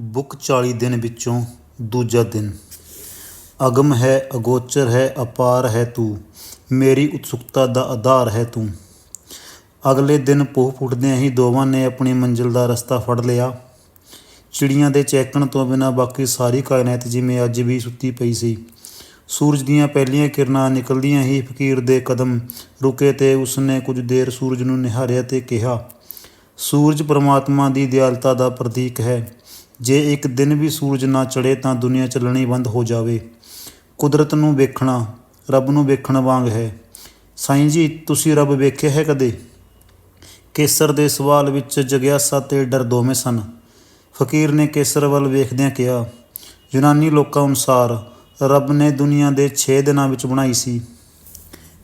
Book 40 ਦਿਨ ਵਿੱਚੋਂ ਦੂਜਾ ਦਿਨ। ਅਗਮ ਹੈ, ਅਗੋਚਰ ਹੈ, ਅਪਾਰ ਹੈ ਤੂੰ। ਮੇਰੀ ਉਤਸੁਕਤਾ ਦਾ ਆਧਾਰ ਹੈ ਤੂੰ। ਅਗਲੇ ਦਿਨ ਪੋਹ ਫੁੱਟਦਿਆਂ ਹੀ ਦੋਵਾਂ ਨੇ ਆਪਣੀ ਮੰਜ਼ਿਲ ਦਾ ਰਸਤਾ ਫੜ ਲਿਆ। ਚਿੜੀਆਂ ਦੇ ਚਹਿਕਣ ਤੋਂ ਬਿਨਾਂ ਬਾਕੀ ਸਾਰੀ ਕਾਇਨਾਤ ਜਿਵੇਂ ਅੱਜ ਵੀ ਸੁੱਤੀ ਪਈ ਸੀ। ਸੂਰਜ ਦੀਆਂ ਪਹਿਲੀਆਂ ਕਿਰਨਾਂ ਨਿਕਲਦੀਆਂ ਹੀ ਫਕੀਰ ਦੇ ਕਦਮ ਰੁਕੇ ਤੇ ਉਸਨੇ ਕੁਝ ਦੇਰ ਸੂਰਜ ਨੂੰ ਨਿਹਾਰਿਆ ਤੇ ਕਿਹਾ, ਸੂਰਜ ਪਰਮਾਤਮਾ ਦੀ ਦਿਆਲਤਾ ਦਾ ਪ੍ਰਤੀਕ ਹੈ। ਜੇ ਇੱਕ ਦਿਨ ਵੀ ਸੂਰਜ ਨਾ ਚੜ੍ਹੇ ਤਾਂ ਦੁਨੀਆ ਚੱਲਣੀ ਬੰਦ ਹੋ ਜਾਵੇ। ਕੁਦਰਤ ਨੂੰ ਵੇਖਣਾ ਰੱਬ ਨੂੰ ਵੇਖਣ ਵਾਂਗ ਹੈ। ਸਾਈਂ ਜੀ, ਤੁਸੀਂ ਰੱਬ ਵੇਖਿਆ ਹੈ ਕਦੇ? ਕੇਸਰ ਦੇ ਸਵਾਲ ਵਿੱਚ ਜਗਿਆਸਾ ਤੇ ਡਰ ਦੋਵੇਂ ਸਨ। ਫਕੀਰ ਨੇ ਕੇਸਰ ਵੱਲ ਵੇਖਦਿਆਂ ਕਿਹਾ, ਯੂਨਾਨੀ ਲੋਕਾਂ ਅਨੁਸਾਰ ਰੱਬ ਨੇ ਦੁਨੀਆ ਦੇ 6 ਦਿਨਾਂ ਵਿੱਚ ਬਣਾਈ ਸੀ।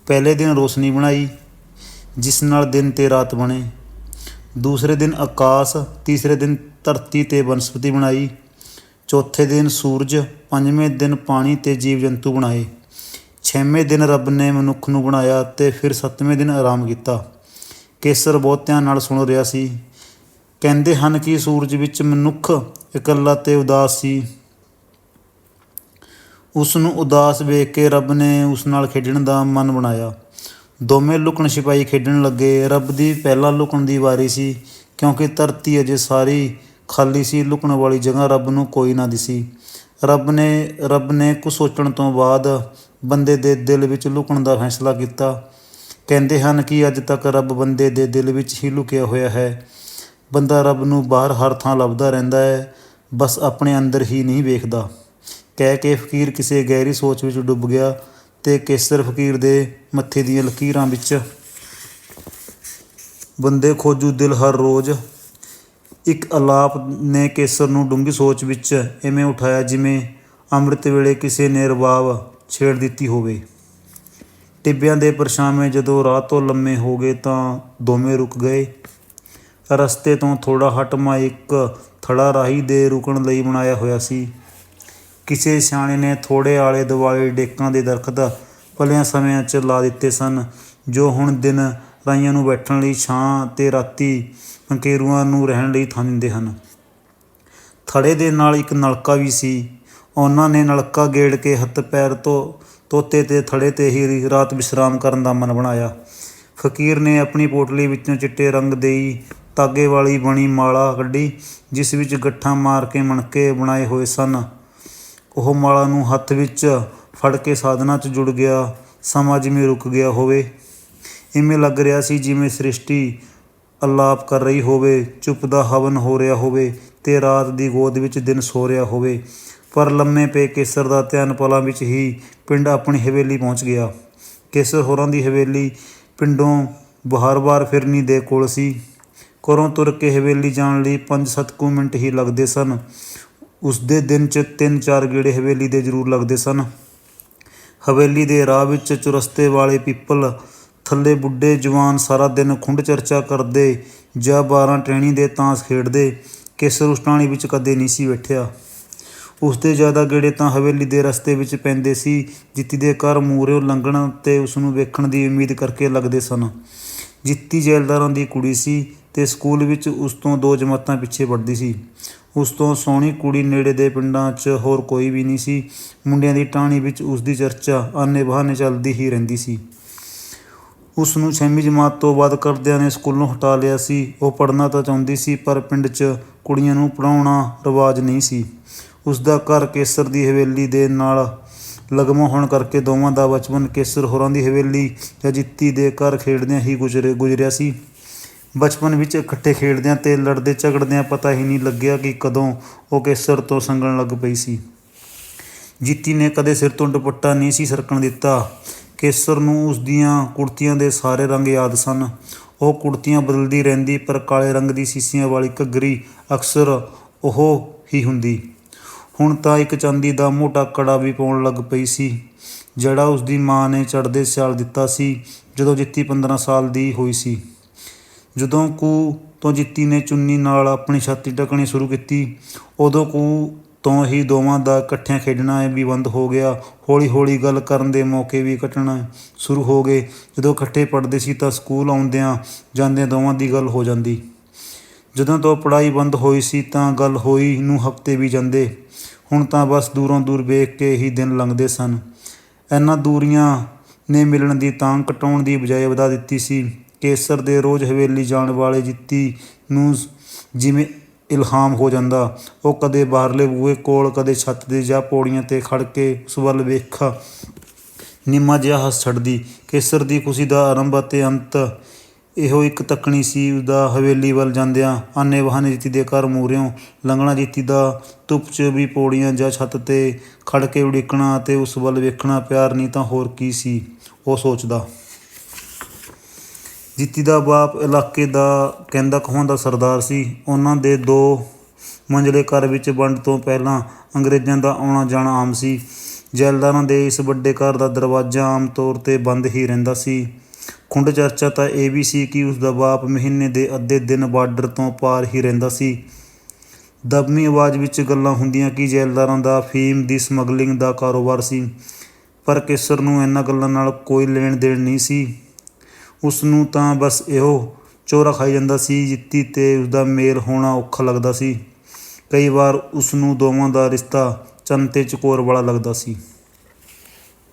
ਪਹਿਲੇ ਦਿਨ ਰੋਸ਼ਨੀ ਬਣਾਈ, ਜਿਸ ਨਾਲ ਦਿਨ ਤੇ ਰਾਤ ਬਣੇ। ਦੂਸਰੇ ਦਿਨ ਆਕਾਸ਼, ਤੀਸਰੇ ਦਿਨ ਧਰਤੀ ਤੇ ਬਨਸਪਤੀ ਬਣਾਈ। ਚੌਥੇ ਦਿਨ ਸੂਰਜ, ਪੰਜਵੇਂ ਦਿਨ ਪਾਣੀ ਤੇ ਜੀਵ ਜੰਤੂ ਬਣਾਏ। ਛੇਵੇਂ ਦਿਨ ਰੱਬ ਨੇ ਮਨੁੱਖ ਨੂੰ ਬਣਾਇਆ ਤੇ ਫਿਰ ਸੱਤਵੇਂ ਦਿਨ ਆਰਾਮ ਕੀਤਾ। ਕੇਸਰ ਬਹੁਤ ਧਿਆਨ ਨਾਲ ਸੁਣ ਰਿਹਾ ਸੀ। ਕਹਿੰਦੇ ਹਨ ਕਿ ਸੂਰਜ ਵਿੱਚ ਮਨੁੱਖ ਇਕੱਲਾ ਤੇ ਉਦਾਸ ਸੀ। ਉਸ ਨੂੰ ਉਦਾਸ ਵੇਖ ਕੇ ਰੱਬ ਨੇ ਉਸ ਨਾਲ ਖੇਡਣ ਦਾ ਮਨ ਬਣਾਇਆ। ਦੋਵੇਂ ਲੁਕਣ ਛਿਪਾਈ ਖੇਡਣ ਲੱਗੇ। ਰੱਬ ਦੀ ਪਹਿਲਾਂ ਲੁਕਣ ਦੀ ਵਾਰੀ ਸੀ, ਕਿਉਂਕਿ ਧਰਤੀ ਅਜੇ ਸਾਰੀ ਖਾਲੀ ਸੀ, ਲੁਕਣ ਵਾਲੀ ਜਗ੍ਹਾ ਰੱਬ ਨੂੰ ਕੋਈ ਨਾ ਦਿਸੀ। ਰੱਬ ਨੇ ਰੱਬ ਨੇ ਕੁਝ ਸੋਚਣ ਤੋਂ ਬਾਅਦ ਬੰਦੇ ਦੇ ਦਿਲ ਵਿੱਚ ਲੁਕਣ ਦਾ ਫੈਸਲਾ ਕੀਤਾ। ਕਹਿੰਦੇ ਹਨ ਕਿ ਅੱਜ ਤੱਕ ਰੱਬ ਬੰਦੇ ਦੇ ਦਿਲ ਵਿੱਚ ਹੀ ਲੁਕਿਆ ਹੋਇਆ ਹੈ। ਬੰਦਾ ਰੱਬ ਨੂੰ ਬਾਹਰ ਹਰ ਥਾਂ ਲੱਭਦਾ ਰਹਿੰਦਾ ਹੈ, ਬਸ ਆਪਣੇ ਅੰਦਰ ਹੀ ਨਹੀਂ ਵੇਖਦਾ। ਕਹਿ ਕੇ ਫਕੀਰ ਕਿਸੇ ਗਹਿਰੀ ਸੋਚ ਵਿੱਚ ਡੁੱਬ ਗਿਆ ਤੇ ਕੇਸਰ ਫਕੀਰ ਦੇ ਮੱਥੇ ਦੀਆਂ ਲਕੀਰਾਂ ਵਿੱਚ, ਬੰਦੇ ਖੋਜੂ ਦਿਲ ਹਰ ਰੋਜ਼ ਇੱਕ ਅਲਾਪ ਨੇ ਕੇਸਰ ਨੂੰ ਡੂੰਘੀ ਸੋਚ ਵਿੱਚ ਐਵੇਂ ਉਠਾਇਆ ਜਿਵੇਂ ਅੰਮ੍ਰਿਤ ਵੇਲੇ ਕਿਸੇ ਨੇ ਰਬਾਬ ਛੇੜ ਦਿੱਤੀ ਹੋਵੇ। ਟਿੱਬਿਆਂ ਦੇ ਪਰਛਾਵੇਂ ਜਦੋਂ ਰਾਹ ਤੋਂ ਲੰਮੇ ਹੋ ਗਏ ਤਾਂ ਦੋਵੇਂ ਰੁਕ ਗਏ। ਰਸਤੇ ਤੋਂ ਥੋੜਾ ਹਟਮਾ ਇੱਕ ਥੜਾ ਰਾਹੀ ਦੇ ਰੁਕਣ ਲਈ ਬਣਾਇਆ ਹੋਇਆ ਸੀ। ਕਿਸੇ ਸਿਆਣੇ ਨੇ ਥੋੜੇ ਆਲੇ ਦੁਆਲੇ ਡੇਕਾਂ ਦੇ ਦਰਖਤ ਭਲਿਆਂ ਸਮਿਆਂ 'ਚ ਲਾ ਦਿੱਤੇ ਸਨ, ਜੋ ਹੁਣ ਦਿਨ ਰਾਈਆਂ ਨੂੰ ਬੈਠਣ ਲਈ ਛਾਂ ਤੇ ਰਾਤੀ ਪੰਕੇਰੂਆਂ ਨੂੰ ਰਹਿਣ ਲਈ ਥਾਂ ਦਿੰਦੇ ਹਨ। ਥੜੇ ਦੇ ਨਾਲ ਇੱਕ ਨਲਕਾ ਵੀ ਸੀ। ਉਹਨਾਂ ਨੇ ਨਲਕਾ ਗੇੜ ਕੇ ਹੱਥ ਪੈਰ ਤੋਂ ਤੋਤੇ ਤੇ ਥੜੇ ਤੇ ਹੀ ਰਾਤ ਵਿਸ਼ਰਾਮ ਕਰਨ ਦਾ ਮਨ ਬਣਾਇਆ। ਫਕੀਰ ਨੇ ਆਪਣੀ ਪੋਟਲੀ ਵਿੱਚੋਂ ਚਿੱਟੇ ਰੰਗ ਦੇਈ ਤਾਗੇ ਵਾਲੀ ਬਣੀ ਮਾਲਾ ਕੱਢੀ, ਜਿਸ ਵਿੱਚ ਗੱਠਾਂ ਮਾਰ ਕੇ ਮਣਕੇ ਬਣਾਏ ਹੋਏ ਸਨ। ਉਹ ਮਾਲਾ ਨੂੰ ਹੱਥ ਵਿੱਚ ਫੜ ਕੇ ਸਾਧਨਾ 'ਚ ਜੁੜ ਗਿਆ। ਸਮਾਂ ਜਿਵੇਂ ਰੁਕ ਗਿਆ ਹੋਵੇ। ਇਵੇਂ ਲੱਗ ਰਿਹਾ ਸੀ ਜਿਵੇਂ ਸ੍ਰਿਸ਼ਟੀ ਅਲਾਪ ਕਰ ਰਹੀ ਹੋਵੇ, ਚੁੱਪ ਦਾ ਹਵਨ ਹੋ ਰਿਹਾ ਹੋਵੇ ਤੇ ਰਾਤ ਦੀ ਗੋਦ ਵਿੱਚ ਦਿਨ ਸੋ ਰਿਹਾ ਹੋਵੇ। ਪਰ ਲੰਮੇ ਪਏ ਕੇਸਰ ਦਾ ਧਿਆਨ ਪਲਾਂ ਵਿੱਚ ਹੀ ਪਿੰਡ ਆਪਣੀ ਹਵੇਲੀ ਪਹੁੰਚ ਗਿਆ। ਕੇਸਰ ਹੋਰਾਂ ਦੀ ਹਵੇਲੀ ਪਿੰਡੋਂ ਬਾਹਰ-ਬਾਹਰ ਫਿਰਨੀ ਦੇ ਕੋਲ ਸੀ। ਘਰੋਂ ਤੁਰ ਕੇ ਹਵੇਲੀ ਜਾਣ ਲਈ 5-7 ਕੁ ਮਿੰਟ ਹੀ ਲੱਗਦੇ ਸਨ। ਉਸ ਦੇ ਦਿਨ 'ਚ 3-4 ਗੇੜੇ ਹਵੇਲੀ ਦੇ ਜ਼ਰੂਰ ਲੱਗਦੇ ਸਨ। ਹਵੇਲੀ ਦੇ ਰਾਹ ਵਿੱਚ ਚੁਰਸਤੇ ਵਾਲੇ ਪਿੱਪਲ ਥੱਲੇ ਬੁੱਢੇ ਜਵਾਨ ਸਾਰਾ ਦਿਨ ਖੁੰਡ ਚਰਚਾ ਕਰਦੇ, ਜਾਂ 12 ਟ੍ਰੇਣੀ ਦੇ ਤਾਂਸ ਖੇਡਦੇ, ਕੇਸਰ ਉਸ ਟਾਣੀ ਵਿੱਚ ਕਦੇ ਨਹੀਂ ਸੀ ਬੈਠਿਆ। ਉਸ ਦੇ ਜ਼ਿਆਦਾ ਗੇੜੇ ਤਾਂ ਹਵੇਲੀ ਦੇ ਰਸਤੇ ਵਿੱਚ ਪੈਂਦੇ ਸੀ, ਜਿੱਤੀ ਦੇ ਘਰ ਮੂਹਰਿਓਂ ਲੰਘਣ ਤੇ ਉਸ ਨੂੰ ਵੇਖਣ ਦੀ ਉਮੀਦ ਕਰਕੇ ਲੱਗਦੇ ਸਨ। ਜਿੱਤੀ ਜੈਲਦਾਰਾਂ ਦੀ ਕੁੜੀ ਸੀ ਤੇ ਸਕੂਲ ਵਿੱਚ ਉਸ ਤੋਂ ਦੋ ਜਮਾਤਾਂ ਪਿੱਛੇ ਪੜ੍ਹਦੀ ਸੀ। ਉਸ ਤੋਂ ਸੋਹਣੀ ਕੁੜੀ ਨੇੜੇ ਦੇ ਪਿੰਡਾਂ 'ਚ ਹੋਰ ਕੋਈ ਵੀ ਨਹੀਂ ਸੀ। ਮੁੰਡਿਆਂ ਦੀ ਟਾਣੀ ਵਿੱਚ ਉਸ ਦੀ ਚਰਚਾ ਆਨੇ ਬਹਾਨੇ ਚੱਲਦੀ ਹੀ ਰਹਿੰਦੀ ਸੀ। ਉਸ ਨੂੰ ਛੇਵੀਂ ਜਮਾਤ ਤੋਂ ਬਾਅਦ ਕਰਦਿਆਂ ਨੇ ਸਕੂਲੋਂ ਹਟਾ ਲਿਆ ਸੀ। ਉਹ ਪੜ੍ਹਨਾ ਤਾਂ ਚਾਹੁੰਦੀ ਸੀ, ਪਰ ਪਿੰਡ 'ਚ ਕੁੜੀਆਂ ਨੂੰ ਪੜਾਉਣਾ ਰਿਵਾਜ ਨਹੀਂ ਸੀ। ਉਸ ਦਾ ਘਰ ਕੇਸਰ ਦੀ ਹਵੇਲੀ ਦੇ ਨਾਲ ਲਗਮਾ ਹੋਣ ਕਰਕੇ ਦੋਵਾਂ ਦਾ ਬਚਪਨ ਕੇਸਰ ਹੋਰਾਂ ਦੀ ਹਵੇਲੀ ਜਾਂ ਜਿੱਤੀ ਦੇ ਘਰ ਖੇਡਦਿਆਂ ਹੀ ਗੁਜ਼ਰੇ, ਗੁਜ਼ਰਿਆ ਸੀ। ਬਚਪਨ ਵਿੱਚ ਇਕੱਠੇ ਖੇਡਦਿਆਂ ਤੇ ਲੜਦੇ ਝਗੜਦਿਆਂ ਪਤਾ ਹੀ ਨਹੀਂ ਲੱਗਿਆ ਕਿ ਕਦੋਂ ਉਹ ਕੇਸਰ ਤੋਂ ਸੰਗਣ ਲੱਗ ਪਈ ਸੀ। ਜਿੱਤੀ ਨੇ ਕਦੇ ਸਿਰ ਤੋਂ ਦੁਪੱਟਾ ਨਹੀਂ ਸੀ ਸਰਕਣ ਦਿੱਤਾ। ਕੇਸਰ ਨੂੰ ਉਸ ਦੀਆਂ ਕੁੜਤੀਆਂ ਦੇ ਸਾਰੇ ਰੰਗ ਯਾਦ ਸਨ। ਉਹ ਕੁੜਤੀਆਂ ਬਦਲਦੀ ਰਹਿੰਦੀ, ਪਰ ਕਾਲੇ ਰੰਗ ਦੀ ਸੀਸੀਆਂ ਵਾਲੀ ਘੱਗਰੀ ਅਕਸਰ ਉਹ ਹੀ ਹੁੰਦੀ। ਹੁਣ ਤਾਂ ਇੱਕ ਚਾਂਦੀ ਦਾ ਮੋਟਾ ਕੜਾ ਵੀ ਪਾਉਣ ਲੱਗ ਪਈ ਸੀ, ਜਿਹੜਾ ਉਸ ਦੀ ਮਾਂ ਨੇ ਚੜ੍ਹਦੇ ਸਿਆਲ ਦਿੱਤਾ ਸੀ, ਜਦੋਂ ਜਿੱਤੀ 15 ਸਾਲ ਦੀ ਹੋਈ ਸੀ। ਜਦੋਂ ਕੂ ਤੋਂ ਜਿੱਤੀ ਨੇ ਚੁੰਨੀ ਨਾਲ ਆਪਣੀ ਛਾਤੀ ਢਕਣੀ ਸ਼ੁਰੂ ਕੀਤੀ, ਉਦੋਂ ਕੂ ਤੋਂ ਹੀ ਦੋਵਾਂ ਦਾ ਇਕੱਠਿਆਂ ਖੇਡਣਾ ਵੀ ਬੰਦ ਹੋ ਗਿਆ। ਹੌਲੀ ਹੌਲੀ ਗੱਲ ਕਰਨ ਦੇ ਮੌਕੇ ਵੀ ਕੱਟਣਾ ਸ਼ੁਰੂ ਹੋ ਗਏ। ਜਦੋਂ ਇਕੱਠੇ ਪੜ੍ਹਦੇ ਸੀ ਤਾਂ ਸਕੂਲ ਆਉਂਦਿਆਂ ਜਾਂਦਿਆਂ ਦੋਵਾਂ ਦੀ ਗੱਲ ਹੋ ਜਾਂਦੀ। ਜਦੋਂ ਤੋਂ ਪੜ੍ਹਾਈ ਬੰਦ ਹੋਈ ਸੀ ਤਾਂ ਗੱਲ ਹੋਈ ਨੂੰ ਹਫ਼ਤੇ ਵੀ ਜਾਂਦੇ। ਹੁਣ ਤਾਂ ਬਸ ਦੂਰੋਂ ਦੂਰ ਵੇਖ ਕੇ ਹੀ ਦਿਨ ਲੰਘਦੇ ਸਨ। ਇਹਨਾਂ ਦੂਰੀਆਂ ਨੇ ਮਿਲਣ ਦੀ ਤਾਂਘ ਘਟਾਉਣ ਦੀ ਬਜਾਏ ਵਧਾ ਦਿੱਤੀ ਸੀ। ਕੇਸਰ ਦੇ ਰੋਜ਼ ਹਵੇਲੀ ਜਾਣ ਵਾਲੇ ਜਿੱਤੀ ਨੂੰ ਜਿਵੇਂ ਇਲਹਾਮ ਹੋ ਜਾਂਦਾ। ਉਹ ਕਦੇ ਬਾਹਰਲੇ ਬੂਹੇ ਕੋਲ, ਕਦੇ ਛੱਤ ਦੇ ਜਾਂ ਪੌੜੀਆਂ ਤੇ ਖੜ ਕੇ ਉਸ ਵੱਲ ਵੇਖ। ਨਿੰਮਾ ਜਿਹਾ ਹੱਸ ਛੱਡਦੀ, ਕੇਸਰ ਦੀ ਖੁਸ਼ੀ ਦਾ ਆਰੰਭ ਅਤੇ ਅੰਤ। ਇਹੋ ਇੱਕ ਤੱਕਣੀ ਸੀ ਉਸਦਾ ਹਵੇਲੀ ਵੱਲ ਜਾਂਦਿਆਂ। ਆਨੇ ਬਹਾਨੇ ਜੀਤੀ ਦੇ ਘਰ ਮੂਹਰਿਓਂ, ਲੰਘਣਾ ਜੀਤੀ ਦਾ ਧੁੱਪ 'ਚ ਵੀ ਪੌੜੀਆਂ ਜਾਂ ਛੱਤ ਤੇ ਖੜ ਕੇ ਉਡੀਕਣਾ ਅਤੇ ਉਸ ਵੱਲ ਵੇਖਣਾ ਪਿਆਰ ਨਹੀਂ ਤਾਂ ਹੋਰ ਕੀ ਸੀ, ਉਹ ਸੋਚਦਾ। ਜੀਤੀ ਦਾ ਬਾਪ ਇਲਾਕੇ ਦਾ ਕਹਿੰਦਾ ਕਹਾਉਂਦਾ ਸਰਦਾਰ ਸੀ। ਉਹਨਾਂ ਦੇ ਦੋ ਮੰਜ਼ਲੇ ਘਰ ਵਿੱਚ ਵੰਡ ਤੋਂ ਪਹਿਲਾਂ ਅੰਗਰੇਜ਼ਾਂ ਦਾ ਆਉਣਾ ਜਾਣਾ ਆਮ ਸੀ। ਜੈਲਦਾਰਾਂ ਦੇ ਇਸ ਵੱਡੇ ਘਰ ਦਾ ਦਰਵਾਜ਼ਾ ਆਮ ਤੌਰ ਤੇ ਬੰਦ ਹੀ ਰਹਿੰਦਾ ਸੀ। ਖੁੰਡ ਚਰਚਾ ਤਾਂ ਇਹ ਵੀ ਸੀ ਕਿ ਉਸ ਦਾ ਬਾਪ ਮਹੀਨੇ ਦੇ ਅੱਧੇ ਦਿਨ ਬਾਰਡਰ ਤੋਂ ਪਾਰ ਹੀ ਰਹਿੰਦਾ ਸੀ। ਦਬਮੀ ਆਵਾਜ਼ ਵਿੱਚ ਗੱਲਾਂ ਹੁੰਦੀਆਂ ਕਿ ਜੈਲਦਾਰਾਂ ਦਾ ਫੀਮ ਦੀ ਸਮਗਲਿੰਗ ਦਾ ਕਾਰੋਬਾਰ ਸੀ। ਪਰ ਕੇਸਰ ਨੂੰ ਇਹਨਾਂ ਗੱਲਾਂ ਨਾਲ ਕੋਈ ਲੈਣ ਦੇਣ ਨਹੀਂ ਸੀ। ਉਸ ਨੂੰ ਤਾਂ ਬਸ ਇਹੋ ਚੋਰਾ ਖਾਈ ਜਾਂਦਾ ਸੀ, ਜਿੱਤੀ ਤੇ ਉਸ ਦਾ ਮੇਲ ਹੋਣਾ ਔਖਾ ਲੱਗਦਾ ਸੀ। ਕਈ ਵਾਰ ਉਸ ਨੂੰ ਦੋਵਾਂ ਦਾ ਰਿਸ਼ਤਾ ਚੰਨ ਤੇ ਚਕੋਰ ਵਾਲਾ ਲੱਗਦਾ ਸੀ।